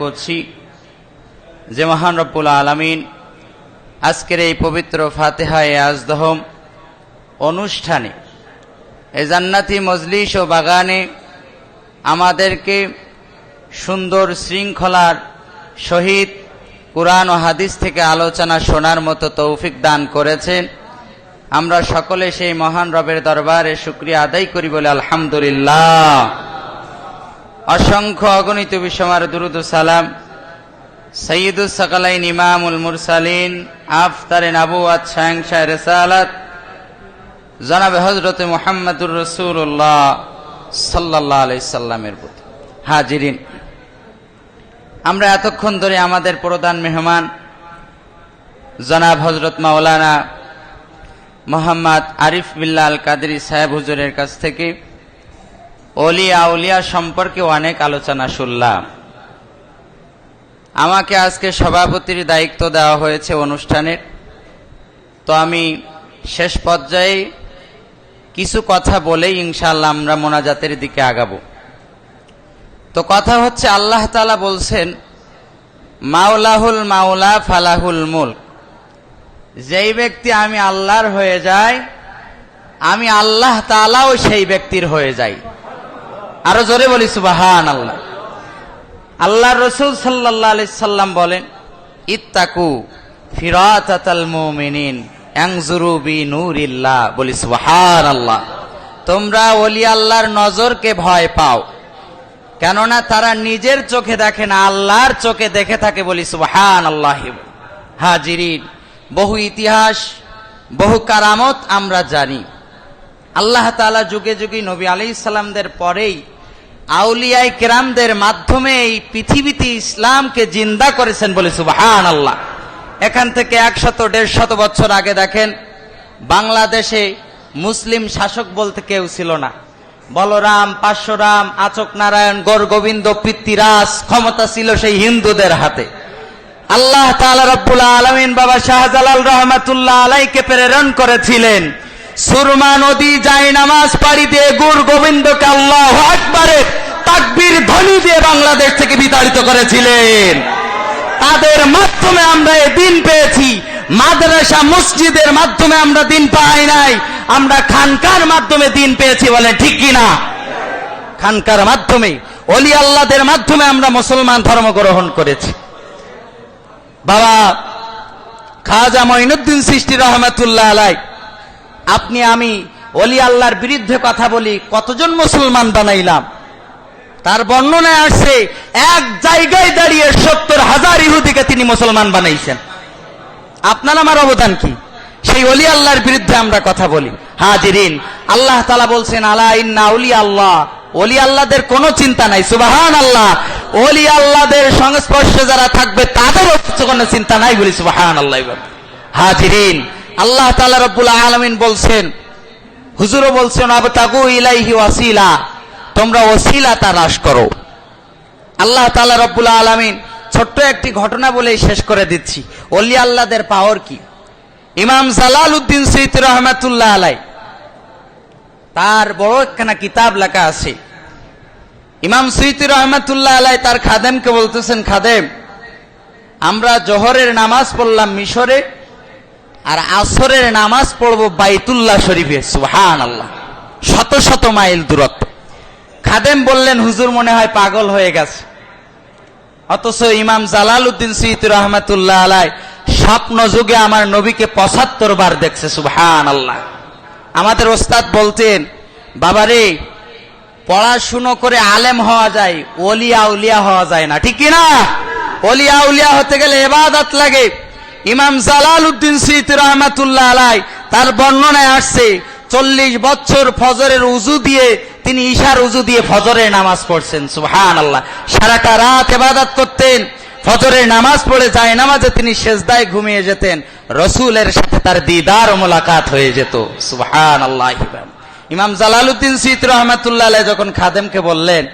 করছি। যে মহান রব্বুল আলমিন আজকের এই পবিত্র ফাতেহায় আজদহম অনুষ্ঠানে এ জান্নাতি মজলিস ও বাগানে আমাদেরকে সুন্দর শৃঙ্খলার সহিত কোরআন ও হাদিস থেকে আলোচনা শোনার মতো তৌফিক দান করেছেন। আমরা সকলে সেই মহান রবের দরবারে শুক্রিয়া আদায় করি বলে আলহামদুলিল্লাহ। অসংখ্য অগণিত বিশ্বমার দুরুদ সালাম। সৈয়দুল সকালাইন ইমামুল মুরসালিন, আফতারে নাবুয়াত শাহ রেসালাত। জনাবে হজরত মোহাম্মদুর রসুল্লাহ সাল্লাহ আলাই সাল্লামের প্রতি। হাজিরিন। আমরা এতক্ষণ ধরে আমাদের প্রধান মেহমান, জনাব হজরত মাওলানা মোহাম্মদ আরিফ বিল্লাল কাদরি সাহেব হুজুরের কাছ থেকে অলিয়া আউলিয়া সম্পর্কে অনেক আলোচনা শুনলাম। আমাকে আজকে সভাপতির দায়িত্ব দেওয়া হয়েছে অনুষ্ঠানের তো আমি শেষ পর্যায়ে কিছু কথা বলেই ইনশাল্লাহ আমরা মোনাজাতের দিকে আগাবো। তো কথা হচ্ছে, আল্লাহ তালা বলছেন, মাওলাহুল মাওলা ফালাহুল মুল যেই ব্যক্তি আমি আল্লাহর হয়ে যায় আমি আল্লাহ তালাও সেই ব্যক্তির হয়ে যাই। আরও জোরে বলি সুবাহান আল্লাহ আল্লাহ রসুল সাল্লাহ আলি সাল্লাম বলেন, ইত্তাকু ফিরাতাল মুমিনিন ইয়াংজুরু বি নূরিল্লাহ বলি সুবহান আল্লাহ তোমরা ওলি আল্লাহর নজরকে ভয় পাও, কেননা তারা নিজের চোখে দেখে না, আল্লাহর চোখে দেখে থাকে বলি সুবহান আল্লাহ হাজিরিন, বহু ইতিহাস, বহু কারামত আমরা জানি। আল্লাহ তালা যুগে যুগে নবী আলি সাল্লামদের পরেই আউলিয়াই কেরামদের মাধ্যমে এই পৃথিবীতে ইসলামকে জিন্দা করেছেন বলে সুবাহান আল্লাহ এখান থেকে একশত, দেড়শত বছর আগে দেখেন, বাংলাদেশে মুসলিম শাসক বলতে কেউ ছিল না। বলরাম, পার্শ্বরাম, আচক নারায়ণ, গৌর গোবিন্দ পিতৃরাজ ক্ষমতা ছিল সেই হিন্দুদের হাতে। আল্লাহ তাআলা রব্বুল আলমিন বাবা শাহজালাল রহমাতুল্লাহ আলাইকে প্রেরণ করেছিলেন। সুরমা নদী যায় নামাজ পাড়ি দিয়ে গুর গোবিন্দকে আল্লাহ আকবারের তাকবীর ধ্বনি দিয়ে বাংলাদেশ থেকে বিতাড়িত করেছিলেন। তাদের মাধ্যমে আমরা এই দিন পেয়েছি। মাদ্রাসা মসজিদের মাধ্যমে আমরা দিন পাই নাই। আমরা খানকার মাধ্যমে দিন পেয়েছি বলে ঠিক কিনা খানকার মাধ্যমে, অলি আল্লাহদের মাধ্যমে আমরা মুসলমান ধর্ম গ্রহণ করেছি। বাবা খাজা মঈনুদ্দিন সৃষ্টি রহমাতুল্লাহ আলাই আপনি আমি অলি আল্লাহর বিরুদ্ধে কথা বলি, কতজন মুসলমান বানাইলাম? তার বর্ণনায় আসছে, এক জায়গায় দাঁড়িয়ে সত্তর হাজার ইহুদিকে তিনি মুসলমান বানাইছেন। আপনার আমার অবদান কি? সেই অলি আল্লাহর বিরুদ্ধে আমরা কথা বলি। হাজিরিন, আল্লাহ তালা বলছেন, আলা ইন্না অলি আল্লাহ। অলি আল্লাহদের কোনো চিন্তা নাই। সুবাহান আল্লাহ অলি আল্লাহদের সংস্পর্শে যারা থাকবে তাদের কোনো চিন্তা নাই বলি সুবাহান আল্লাহ হাজিরিন আল্লাহ তালা রব্বুল আলমিন বলছেন, হুজুরও বলছেন, আবতাগু ইলাইহি ওয়াসিলা তোমরা ওসিলা তালাশ করো। আল্লাহ তালা রব্বুল আলমিন ছোট্ট একটি ঘটনা বলেই শেষ করে দিচ্ছি। অলি আল্লাহদের পাওয়ার কি? ইমাম জালাল উদ্দিন সৈত রহমাতুল্লাহ আলাই তার বড় একখানা কিতাব লেখা আছে। ইমাম সৈতি রহমাতুল্লাহ আলাই তার খাদেমকে বলতেছেন, খাদেম, আমরা জহরের নামাজ পড়লাম মিশরে আর আসরের নামাজ পড়ব বাইতুল্লাহ শরীফে সুহান আল্লাহ শত শত মাইল দূরত্ব। খাদেম বললেন, হুজুর মনে হয় পাগল হয়ে গেছে। অথচ ইমাম জালাল উদ্দিন সৈয়দ রহমাতুল্লাহ আলাই স্বপ্ন যুগে আমার নবীকে পঁচাত্তর বার দেখছে সুহান আল্লাহ আমাদের ওস্তাদ বলতেন, বাবারে, পড়াশুনো করে আলেম হওয়া যায়, ওলিয়া উলিয়া হওয়া যায় না। ঠিক না ওলিয়া উলিয়া হতে গেলে এবাদত লাগে। ইমাম জালাল উদ্দিন সৈয়দ রহমাতুল্লাহ আলাই তার বর্ণনায় আসছে, চল্লিশ বছর ফজরের উজু দিয়ে, তিনি ঈশার উজু দিয়ে ফজরের নামাজ পড়ছেন সুহান আল্লাহ সারাটা রাত এবাদত করতেন, ফজরের নামাজ পড়ে যায় নামাজে তিনি শেষদায় ঘুমিয়ে যেতেন, রসুলের সাথে তার দিদার ও মোলাকাত হয়ে যেত সুহান আল্লাহ ইমাম জালালউদ্দিন সিত রহমাতুল্লাহ যখন খাদেমকে বললেন,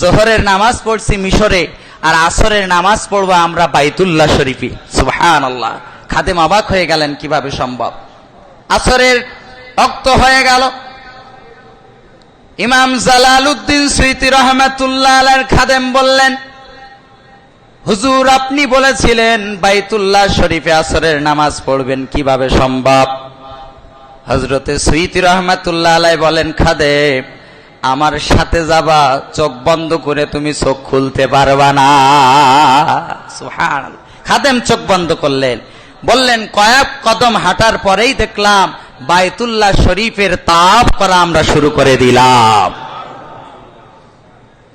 জোহরের নামাজ পড়ছি মিশরে আর আসরের নামাজ পড়ব আমরা বাইতুল্লাহ শরীফি। সুবহান আল্লাহ খাদেম অবাক হয়ে গেলেন, কীভাবে সম্ভব? আসরের রক্ত হয়ে গেল। ইমাম জালালউদ্দিন স্মৃতি রহমাতুল্লাহ আলার খাদেম বললেন, হুজুর, আপনি বলেছিলেন বাইতুল্লাহ শরীফে আসরের নামাজ পড়বেন, কীভাবে সম্ভব? হজরতে সুইতি রহমাতুল্লাহ আলাই বলেন খাদে আমার সাথে যাবা, চোখ বন্ধ করে তুমি চোখ খুলতে পারবা না। খাদেম চোখ বন্ধ করলেন। বললেন, কয়েক কদম হাঁটার পরেই দেখলাম বাইতুল্লাহ শরীফের তাপ করা আমরা শুরু করে দিলাম।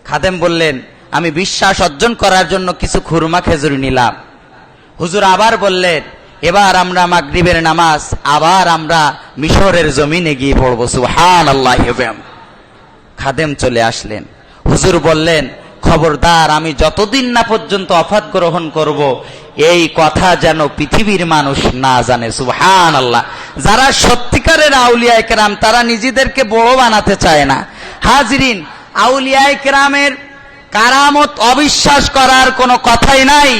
খাদেম বললেন, আমি বিশ্বাস অর্জন করার জন্য কিছু খুরমা খেজুর নিলাম। হুজুর আবার বললেন, এবার আমরা মাগরিবের নামাজ, আবার আমরা মিশরের জমিনে গিয়ে পড়ব। সুহান আল্লাহ খাদেম চলে আসলেন। হুজুর বললেন, খবরদার, আমি যতদিন না পর্যন্ত অফাত গ্রহণ করব, এই কথা যেন পৃথিবীর মানুষ না জানে। সুহান আল্লাহ যারা সত্যিকারের আউলিয়া কেরাম, তারা নিজেদেরকে বড় বানাতে চায় না। হাজরিন আউলিয়া কেরামের কারামত অবিশ্বাস করার কোনো কথাই নাই,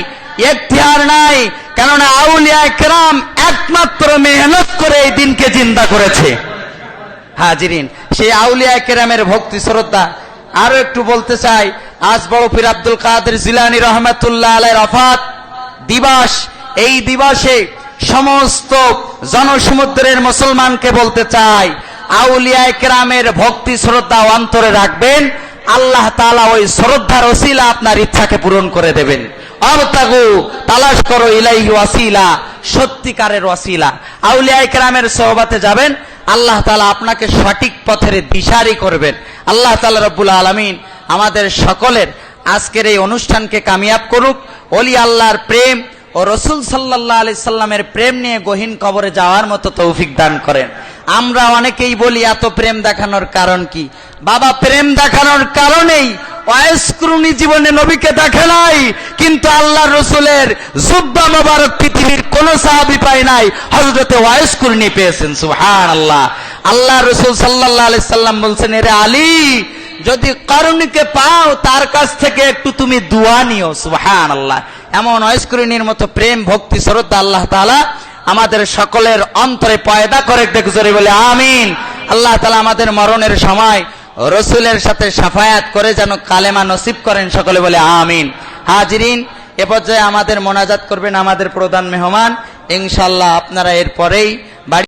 এখতিয়ার নাই, কেননা আউলিয়া কেরাম একমাত্র মেহনত করে এই দিনকে চিন্তা করেছে। হাজিরিন। সেই আউলিয়া কেরামের ভক্তি শ্রদ্ধা। আরও একটু বলতে চাই, আজ বড় পীর আব্দুল কাদের জিলানি রহমতুল্লাহ আলাই রফাত দিবস। এই দিবসে সমস্ত জনসমুদ্রের মুসলমানকে বলতে চাই, আউলিয়া কেরামের ভক্তি শ্রদ্ধা অন্তরে রাখবেন। আল্লাহ তালা ওই শ্রদ্ধার ওসিলা আপনার ইচ্ছাকে পূরণ করে দেবেন। অবতাগু, তালাশ করো ইলাইহি ওয়াসিলা। সত্যিকারের ওয়াসিলা। আউলিয়া কেরামের সহবাতে যাবেন, আল্লাহ তালা আপনাকে সঠিক পথের দিশারি করবেন। আল্লাহ তালা রব্বুল আলামিন আমাদের সকলের আজকের এই অনুষ্ঠানকে কামিয়াব করুক। অলি আল্লাহর প্রেম ও রসুল সাল্লাহ আলি সাল্লামের প্রেম নিয়ে গহীন কবরে যাওয়ার মতো তৌফিক দান করেন। আমরা অনেকেই বলি, এত প্রেম দেখানোর কারণ কি? বাবা, প্রেম দেখানোর কারণেই অয়স্করুণী জীবনে নবীকে দেখে নাই, কিন্তু আল্লাহ রসুলের জুব্বা মোবারক পৃথিবীর কোন সাহাবি পায় নাই। হজরতে ওয়ায়স্করুণী পেয়েছেন সুহান আল্লাহ আল্লাহ রসুল সাল্লাহ আলি সাল্লাম বলছেন, এরে আলী, যদি করণীকে পাও, তার কাছ থেকে একটু তুমি দোয়া নিও সুহান আল্লাহ এমন ঐস্করিনীর মতো প্রেম, ভক্তি, শ্রদ্ধা আল্লাহ তালা আমাদের সকলের অন্তরে পয়দা করে দেখে বলে, আমিন। আল্লাহ তালা আমাদের মরণের সময় রসুলের সাথে সাফায়াত করে যেন কালেমা নসিব করেন সকলে বলে আমিন। হাজরিন, এ পর্যায়ে আমাদের মোনাজাত করবেন আমাদের প্রধান মেহমান। ইনশাল্লাহ আপনারা এরপরেই